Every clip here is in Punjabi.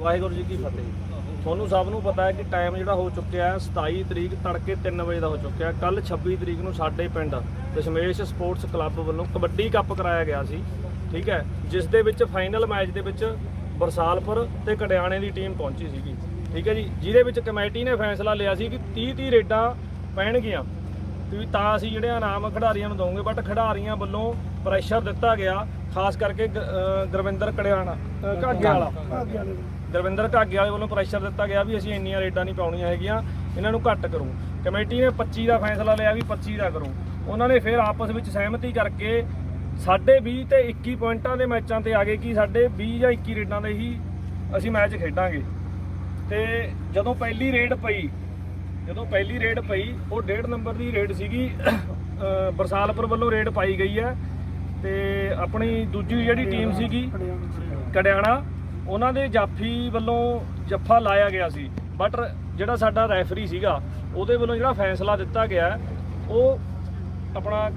ਵਾਹਿਗੁਰੂ ਜੀ ਕੀ ਫਤਿਹ। ਤੁਹਾਨੂੰ ਸਭ ਨੂੰ ਪਤਾ ਹੈ ਕਿ ਟਾਈਮ ਜਿਹੜਾ ਹੋ ਚੁੱਕਿਆ ਹੈ 27 ਤਰੀਕ ਤੜਕੇ 3 ਵਜੇ ਦਾ ਹੋ ਚੁੱਕਿਆ ਕੱਲ 26 ਤਰੀਕ ਨੂੰ ਸਾਡੇ ਪਿੰਡ ਦਸ਼ਮੇਸ਼ ਸਪੋਰਟਸ ਕਲੱਬ ਵੱਲੋਂ ਕਬੱਡੀ ਕੱਪ ਕਰਾਇਆ ਗਿਆ ਸੀ, ਠੀਕ ਹੈ, ਜਿਸ ਦੇ ਵਿੱਚ ਫਾਈਨਲ ਮੈਚ ਦੇ ਵਿੱਚ ਬਰਸਾਲਪੁਰ ਤੇ ਕੜਿਆਣੇ ਦੀ ਟੀਮ ਪਹੁੰਚੀ ਸੀਗੀ, ਠੀਕ ਹੈ ਜੀ। ਜਿਹਦੇ ਵਿੱਚ ਕਮੇਟੀ ਨੇ ਫੈਸਲਾ ਲਿਆ ਸੀ ਕਿ 30 30 ਰੇਡਾਂ ਪੈਣਗੀਆਂ। ਵੀ ਤਾਂ ਅਸੀਂ ਜਿਹੜੇ ਇਨਾਮ ਖਿਡਾਰੀਆਂ ਨੂੰ ਦਵਾਂਗੇ ਬਟ ਖਿਡਾਰੀਆਂ ਵੱਲੋਂ ਪ੍ਰੈਸ਼ਰ ਦਿੱਤਾ ਗਿਆ, ਖਾਸ ਕਰਕੇ ਗੁਰਵਿੰਦਰ ਕੜਿਆਣਾ ਘਾਗੇ ਵਾਲਾ। ਗੁਰਵਿੰਦਰ ਘਾਗੇ ਵਾਲੇ ਵੱਲੋਂ ਪ੍ਰੈਸ਼ਰ ਦਿੱਤਾ ਗਿਆ ਵੀ ਅਸੀਂ ਇੰਨੀਆਂ ਰੇਡਾਂ ਨਹੀਂ ਪਾਉਣੀਆਂ ਹੈਗੀਆਂ ਇਹਨਾਂ ਨੂੰ ਘੱਟ ਕਰੋ। ਕਮੇਟੀ ਨੇ 25 ਦਾ ਫੈਸਲਾ ਲਿਆ ਵੀ 25 ਦਾ ਕਰੋ। ਉਹਨਾਂ ਨੇ ਫਿਰ ਆਪਸ ਵਿੱਚ ਸਹਿਮਤੀ ਕਰਕੇ ਸਾਡੇ 20 ਤੇ 21 ਪੁਆਇੰਟਾਂ ਦੇ ਮੈਚਾਂ ਤੇ ਆ ਗਏ ਕਿ ਸਾਡੇ 20 ਜਾਂ 21 ਰੇਡਾਂ ਦੇ ਹੀ ਅਸੀਂ ਮੈਚ ਖੇਡਾਂਗੇ। ਤੇ ਜਦੋਂ ਪਹਿਲੀ ਰੇਡ ਪਈ ਜਦੋਂ ਪਹਿਲੀ ਰੇਡ ਪਈ ਉਹ 1.5 ਨੰਬਰ ਦੀ ਰੇਡ ਸੀਗੀ ਬਰਸਾਲਪੁਰ ਵੱਲੋਂ ਰੇਡ ਪਾਈ ਗਈ ਹੈ। ਤੇ ਆਪਣੀ ਦੂਜੀ ਜਿਹੜੀ ਟੀਮ ਸੀਗੀ ਕੜਿਆਣਾ ਉਹਨਾਂ ਦੇ ਜਾਫੀ ਵੱਲੋਂ ਜੱਫਾ ਲਾਇਆ ਗਿਆ ਸੀ। ਬਟ ਜਿਹੜਾ ਸਾਡਾ ਰੈਫਰੀ ਸੀਗਾ, ਉਹਦੇ ਵੱਲੋਂ ਜਿਹੜਾ ਫੈਸਲਾ ਦਿੱਤਾ ਗਿਆ, ਉਹ ਆਪਣਾ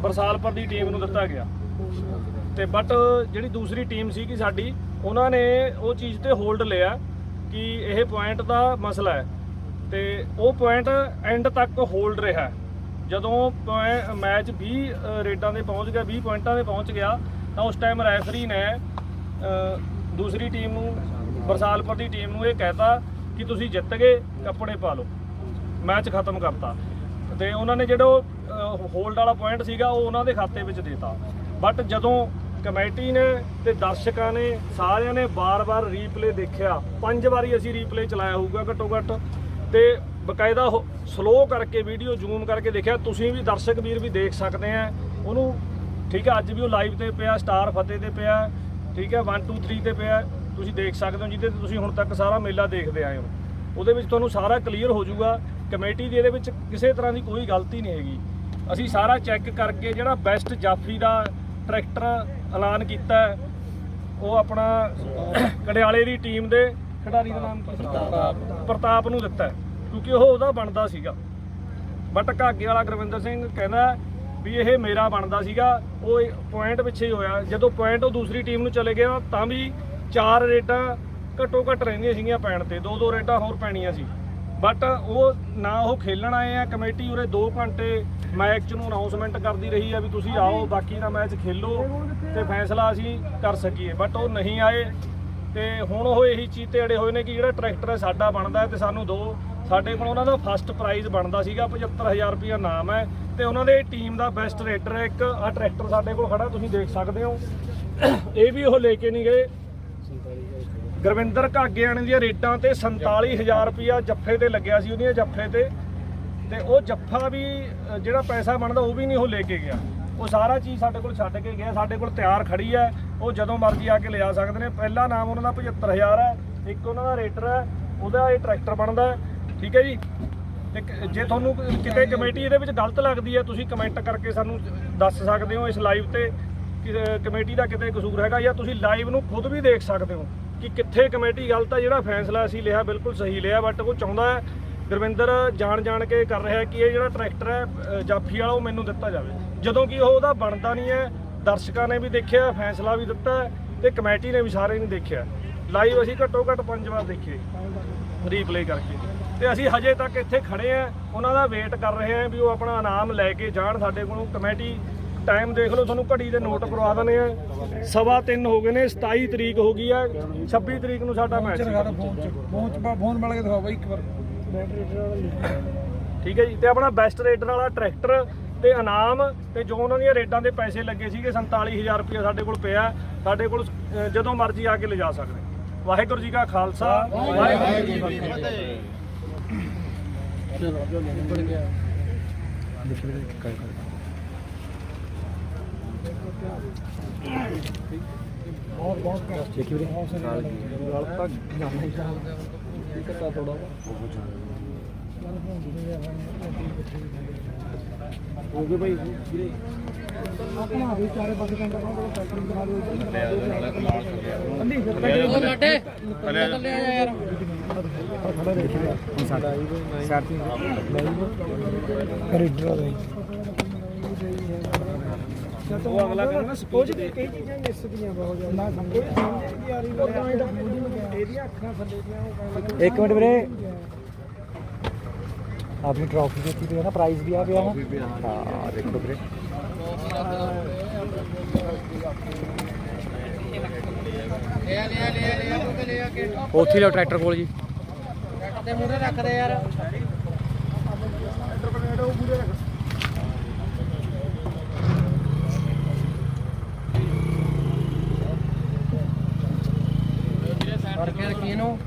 ਬਰਸਾਲਪੁਰ ਦੀ ਟੀਮ ਨੂੰ ਦਿੱਤਾ ਗਿਆ। ਤੇ ਬਟ ਜਿਹੜੀ ਦੂਸਰੀ ਟੀਮ ਸੀਗੀ ਸਾਡੀ, ਉਹਨਾਂ ਨੇ ਉਹ ਚੀਜ਼ ਤੇ ਹੋਲਡ ਲਿਆ ਕਿ ਇਹ ਪੁਆਇੰਟ ਦਾ ਮਸਲਾ ਹੈ। ਤੇ ਉਹ ਪੁਆਇੰਟ ਐਂਡ ਤੱਕ ਹੋਲਡ ਰਿਹਾ ਜਦੋਂ ਮੈਚ 20 ਰੇਟਾਂ ਰੇਡਾਂ ਦੇ ਪਹੁੰਚ ਗਿਆ 20 ਪੁਆਇੰਟਾਂ ਦੇ ਪਹੁੰਚ ਗਿਆ, ਤਾਂ ਉਸ ਟਾਈਮ ਰੈਫਰੀ ਨੇ ਦੂਸਰੀ ਟੀਮ ਨੂੰ, ਬਰਸਾਲਪੁਰ ਦੀ ਟੀਮ ਨੂੰ ਇਹ ਕਹਿਤਾ ਕਿ ਤੁਸੀਂ ਜਿੱਤ ਗਏ, ਕੱਪੜੇ ਪਾ ਲਓ। ਮੈਚ ਖਤਮ ਕਰਤਾ। ਤੇ ਉਹਨਾਂ ਨੇ ਜਿਹੜਾ ਹੋਲਡ ਵਾਲਾ ਪੁਆਇੰਟ ਸੀਗਾ, ਉਹ ਉਹਨਾਂ ਦੇ ਖਾਤੇ ਵਿੱਚ ਦੇਤਾ। ਬਟ ਜਦੋਂ ਕਮੇਟੀ ਨੇ ਤੇ ਦਰਸ਼ਕਾਂ ਨੇ, ਸਾਰਿਆਂ ਨੇ ਬਾਰ-ਬਾਰ ਰੀਪਲੇ ਦੇਖਿਆ, ਪੰਜ ਵਾਰੀ ਅਸੀਂ ਰੀਪਲੇ ਚਲਾਇਆ ਹੋਊਗਾ ਘੱਟੋ ਘੱਟ ਤੇ ਬਕਾਇਦਾ ਸਲੋ ਕਰਕੇ ਵੀਡੀਓ ਜ਼ੂਮ ਕਰਕੇ ਦੇਖਿਆ, ਤੁਸੀਂ ਵੀ ਦਰਸ਼ਕ ਵੀਰ ਵੀ ਦੇਖ ਸਕਦੇ ਆ। ਉਹਨੂੰ, ਠੀਕ ਹੈ ਅੱਜ ਵੀ ਉਹ ਲਾਈਵ ਤੇ ਪਿਆ ਸਟਾਰ ਫਤਿਹ ਤੇ ਪਿਆ। ਠੀਕ ਹੈ? 1 2 3 ਤੇ ਪਿਆ ਤੁਸੀਂ ਦੇਖ ਸਕਦੇ ਹੋ ਜਿਹਦੇ ਤੇ ਤੁਸੀਂ ਹੁਣ ਤੱਕ ਸਾਰਾ ਮੇਲਾ ਦੇਖਦੇ ਆਏ ਹੋ। ਉਹਦੇ ਵਿੱਚ ਤੁਹਾਨੂੰ ਸਾਰਾ ਕਲੀਅਰ ਹੋ ਜਾਊਗਾ। ਕਮੇਟੀ ਦੀ ਇਹਦੇ ਵਿੱਚ ਕਿਸੇ ਤਰ੍ਹਾਂ ਦੀ ਕੋਈ ਗਲਤੀ ਨਹੀਂ ਹੈਗੀ। ਅਸੀਂ ਸਾਰਾ ਚੈੱਕ ਕਰਕੇ ਜਿਹੜਾ ਬੈਸਟ ਜਾਫੀ ਦਾ ਟਰੈਕਟਰ ਐਲਾਨ ਕੀਤਾ ਉਹ ਆਪਣਾ ਕੜਿਆਲੇ ਦੀ ਟੀਮ ਦੇ ਖਿਡਾਰੀ ਦਾ ਨਾਮ ਕੀ ਸੀ ਪ੍ਰਤਾਪ। ਨੂੰ ਦਿੱਤਾ ਕਿਉਂਕਿ ਉਹ ਉਹਦਾ ਬਣਦਾ ਸੀਗਾ। ਬਟ ਘਾਗੇ ਵਾਲਾ ਗੁਰਵਿੰਦਰ ਸਿੰਘ ਕਹਿੰਦਾ ਵੀ ਇਹ ਮੇਰਾ ਬਣਦਾ ਸੀਗਾ, ਉਹ ਪੁਆਇੰਟ ਪਿੱਛੇ ਹੀ ਹੋਇਆ। ਜਦੋਂ ਪੁਆਇੰਟ ਉਹ ਦੂਸਰੀ ਟੀਮ ਨੂੰ ਚਲੇ ਗਿਆ, ਤਾਂ ਵੀ ਚਾਰ ਰੇਟਾਂ ਘੱਟੋ ਘੱਟ ਰਹਿੰਦੀਆਂ ਸੀਗੀਆਂ ਪੈਣ ਤੇ। ਦੋ ਦੋ ਰੇਟਾਂ ਹੋਰ ਪੈਣੀਆਂ ਸੀ। ਬਟ ਉਹ ਨਾ ਉਹ ਖੇਲਣ ਆਏ ਆ, ਕਮੇਟੀ ਉਰੇ 2 ਘੰਟੇ ਮੈਚ ਨੂੰ ਅਨਾਉਂਸਮੈਂਟ ਕਰਦੀ ਰਹੀ ਆ ਵੀ ਤੁਸੀਂ ਆਓ, ਬਾਕੀ ਦਾ ਮੈਚ ਖੇਲੋ ਤੇ ਫੈਸਲਾ ਅਸੀਂ ਕਰ ਸਕੀਏ। ਬਟ ਉਹ ਨਹੀਂ ਆਏ ਤੇ ਹੁਣ ਉਹ ਇਹੀ ਚੀਜ਼ ਤੇ ਅੜੇ ਹੋਏ ਨੇ ਕਿ ਜਿਹੜਾ ਟਰੈਕਟਰ ਹੈ ਸਾਡਾ ਬਣਦਾ ਹੈ ਤੇ ਸਾਨੂੰ ਦੋ ਸਾਡੇ ਕੋਲ ਉਹਨਾਂ ਦਾ ਫਸਟ ਪ੍ਰਾਈਜ਼ ਬਣਦਾ ਸੀਗਾ 75000 ਰੁਪਇਆ ਨਾਮ ਹੈ ਤੇ ਉਹਨਾਂ ਦੇ ਟੀਮ ਦਾ ਬੈਸਟ ਰੇਟਰ ਹੈ ਇੱਕ ਆ ਟਰੈਕਟਰ ਸਾਡੇ ਕੋਲ ਖੜਾ, ਤੁਸੀਂ ਦੇਖ ਸਕਦੇ ਹੋ। ਇਹ ਵੀ ਉਹ ਲੈ ਕੇ ਨਹੀਂ ਗਏ। ਗੁਰਵਿੰਦਰ ਘਾਗਿਆਣੇ ਦੀਆਂ ਰੇਟਾਂ ਤੇ 47000 ਰੁਪਇਆ ਜੱਫੇ ਤੇ ਲੱਗਿਆ ਸੀ ਉਹਦੀਆਂ ਜੱਫੇ ਤੇ। ਤੇ ਉਹ ਜੱਫਾ ਵੀ ਜਿਹੜਾ ਪੈਸਾ ਬਣਦਾ ਉਹ ਵੀ ਨਹੀਂ ਉਹ ਲੈ ਕੇ ਗਿਆ। ਉਹ ਸਾਰਾ ਚੀਜ਼ ਸਾਡੇ ਕੋਲ ਛੱਡ ਕੇ ਗਿਆ, ਸਾਡੇ ਕੋਲ ਤਿਆਰ ਖੜੀ ਹੈ। ਉਹ ਜਦੋਂ ਮਰਜ਼ੀ ਆ ਕੇ ਲਿਆ ਸਕਦੇ ਨੇ। ਪਹਿਲਾ ਨਾਮ ਉਹਨਾਂ ਦਾ 75000 ਹੈ, ਇੱਕ ਉਹਨਾਂ ਦਾ ਰੇਟਰ ਹੈ, ਉਹਦਾ ਇਹ ਟਰੈਕਟਰ ਬਣਦਾ ਠੀਕ ਹੈ ਜੀ? ਤੇ ਕ- ਜੇ ਤੁਹਾਨੂੰ ਕਿਤੇ ਕਮੇਟੀ ਇਹਦੇ ਵਿੱਚ ਗਲਤ ਲੱਗਦੀ ਹੈ, ਤੁਸੀਂ ਕਮੈਂਟ ਕਰਕੇ ਸਾਨੂੰ ਦੱਸ ਸਕਦੇ ਹੋ ਇਸ ਲਾਈਵ ਤੇ ਕਿ ਕਮੇਟੀ ਦਾ ਕਿਤੇ ਕਸੂਰ ਹੈਗਾ ਜਾਂ ਤੁਸੀਂ ਲਾਈਵ ਨੂੰ ਖੁਦ ਵੀ ਦੇਖ ਸਕਦੇ ਹੋ ਕਿ ਕਿੱਥੇ ਕਮੇਟੀ ਗਲਤ ਹੈ ਜਿਹੜਾ ਫੈਸਲਾ ਅਸੀਂ ਲਿਆ ਬਿਲਕੁਲ ਸਹੀ ਲਿਆ ਬਟ ਉਹ ਚਾਹੁੰਦਾ ਹੈ ਗੁਰਵਿੰਦਰ ਜਾਣ ਜਾਣ ਕੇ ਕਰ ਰਿਹਾ ਕਿ ਇਹ ਜਿਹੜਾ ਟਰੈਕਟਰ ਹੈ ਜਾਫੀ ਵਾਲਾ ਉਹ ਮੈਨੂੰ ਦਿੱਤਾ ਜਾਵੇ। ਜਦੋਂ ਕਿ ਉਹ ਉਹਦਾ ਬਣਦਾ ਨਹੀਂ ਹੈ, ਦਰਸ਼ਕਾਂ ਨੇ ਵੀ ਦੇਖਿਆ, ਫੈਸਲਾ ਵੀ ਦਿੱਤਾ ਹੈ ਤੇ ਕਮੇਟੀ ਨੇ ਵੀ ਸਾਰੇ ਨੇ ਦੇਖਿਆ। ਲਾਈਵ ਅਸੀਂ ਘੱਟੋ ਘੱਟ ਪੰਜ ਵਾਰ ਦੇਖੇ। ਰੀਪਲੇ ਕਰਕੇ। ਤੇ ਅਸੀਂ ਹਜੇ ਤੱਕ ਇੱਥੇ ਖੜੇ ਆ। ਉਹਨਾਂ ਦਾ ਵੇਟ ਕਰ ਰਹੇ ਆ ਵੀ ਉਹ ਆਪਣਾ ਇਨਾਮ ਲੈ ਕੇ ਜਾਣ ਸਾਡੇ ਕੋਲੋਂ। ਕਮੇਟੀ ਟਾਈਮ ਦੇਖ ਲਓ ਤੁਹਾਨੂੰ ਘੜੀ ਦੇ ਨੋਟ ਕਰਵਾ ਦਨੇ ਆ। ਸਵਾ ਤਿੰਨ ਹੋ ਗਏ ਨੇ 27 ਤਰੀਕ ਹੋ ਗਈ ਆ। 26 ਤਰੀਕ ਨੂੰ ਸਾਡਾ ਮੈਚ ਫੋਨ ਮਿਲ ਕੇ ਦਿਖਾਓ ਬਾਈ ਇੱਕ ਵਾਰ। ਠੀਕ ਹੈ ਜੀ ਤੇ ਆਪਣਾ ਬੈਸਟ ਰੇਡਰ ਵਾਲਾ ਟਰੈਕਟਰ ਤੇ ਇਨਾਮ ਤੇ ਜੋ ਉਹਨਾਂ ਦੀਆਂ ਰੇਡਾਂ ਦੇ ਪੈਸੇ ਲੱਗੇ ਸੀਗੇ 47000 ਰੁਪਏ ਸਾਡੇ ਕੋਲ ਪਿਆ। ਸਾਡੇ ਕੋਲ ਜਦੋਂ ਮਰਜ਼ੀ ਆ ਕੇ ਲਿਜਾ ਸਕਦੇ। ਵਾਹਿਗੁਰੂ ਜੀ ਕਾ ਖਾਲਸਾ ਵਾਹਿਗੁਰੂ ਜੀ ਕੀ ਫਤਿਹ। ਬਹੁਤ ਬਹੁਤ ਦੇਖੀ ਵੀਰੇ ਬਹੁਤ ਸਾਰੇ ਨਾਲ ਤੱਕ ਜਾਣਾ ਹੀ ਦਿੱਕਤ ਥੋੜਾ ਹੋ ਗਏ ਭਾਈ ਵੀਰੇ ਆਪਣਾ ਵੀ ਚਾਰੇ ਪਾਸੇ ਕੰਟਾ ਕੋਲ ਫੈਕਟਰੀ ਬਣਾ ਦਿਓ ਅੰਦੀ ਉਹ ਲਾਟੇ। ਥੱਲੇ ਆ ਯਾਰ ਖੜਾ ਦੇਖੀ ਹੁਣ ਸਾਡਾ ਸਾਥੀ ਲਾਈਵ ਕਰੀਡਰ ਦਾ ਉਹ ਅਗਲਾ ਕਹਿੰਦਾ ਨਾ ਸਪੀਚ ਦੇ ਕਈ ਚੀਜ਼ਾਂ ਮਿਸ ਦੀਆਂ ਬਹੁਤ ਜ਼ਿਆਦਾ ਨਾ ਸਮਝ ਨਹੀਂ ਆ ਰਹੀ ਇਹਦੀਆਂ ਅੱਖਾਂ ਥੱਲੇ ਦੀਆਂ ਉਹ ਕਹਿੰਦਾ ਇੱਕ ਮਿੰਟ ਵੀਰੇ ਆਪਣੀ ਟਰੋਫੀ ਦਿੱਤੀ ਤੇ ਨਾ ਪ੍ਰਾਈਜ਼ ਵੀ ਆ ਪਿਆ ਨਾ ਹਾਂ ਦੇਖੋ ਵੀਰੇ ਉਹ ਕੇ ਉੱਥੇ ਲਿਓ ਟਰੈਕਟਰ ਕੋਲ ਜੀ ਤੇ ਮੂਰੇ ਰੱਖ ਦੇ ਯਾਰ ਫੜ ਕੇ ਰੱਖੀ ਇਹਨੂੰ